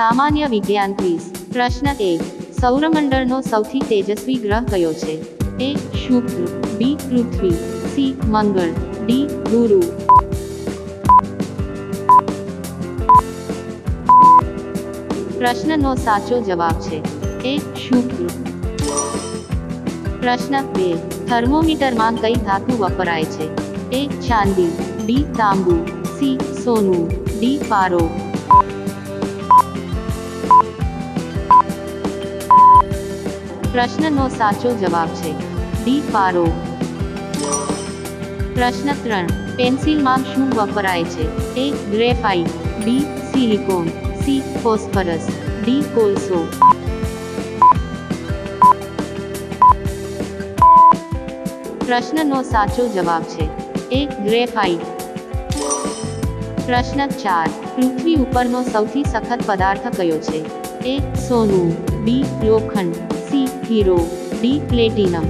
સામાન્ય વિજ્ઞાન ક્વિઝ. પ્રશ્ન એક. સૌરમંડળનો સૌથી તેજસ્વી ગ્રહ કયો છે? એ. શુક્ર. બી. પૃથ્વી. સી. મંગળ. ડી. ગુરુ. પ્રશ્નનો સાચો જવાબ છે. એ. શુક્ર. પ્રશ્ન બે. થર્મોમીટરમાં કઈ ધાતુ વપરાય છે? એ. ચાંદી. બી. તાંબુ. સી. સોનું. ડી. પારો. પ્રશ્નનો સાચો જવાબ છે. ડી પારો. પ્રશ્ન ત્રણ. પેન્સિલમાં શું વપરાય છે? A graphite. B silicon. C phosphorus. D કોલસો. પ્રશ્નનો સાચો જવાબ છે. A graphite. પ્રશ્ન ચાર. પૃથ્વી ઉપરનો સૌથી સખત પદાર્થ કયો છે? એ સોનું. બી લોખંડ. હીરો ડી પ્લેટિનમ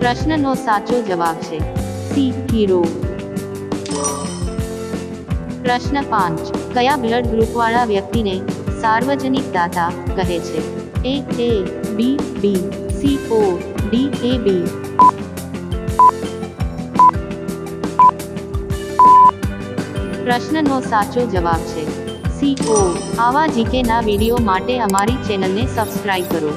પ્રશ્નનો સાચો જવાબ છે સી હીરો પ્રશ્ન પાંચ. કયા બ્લડ ગ્રુપવાળા વ્યક્તિને સાર્વજનિક દાતા કહે છે? એ એ બી બી સી ઓ ડી એ બી પ્રશ્નનો સાચો જવાબ છે સી ઓ આવા જીકેના વીડિયો માટે અમારી ચેનલને સબસ્ક્રાઇબ કરો.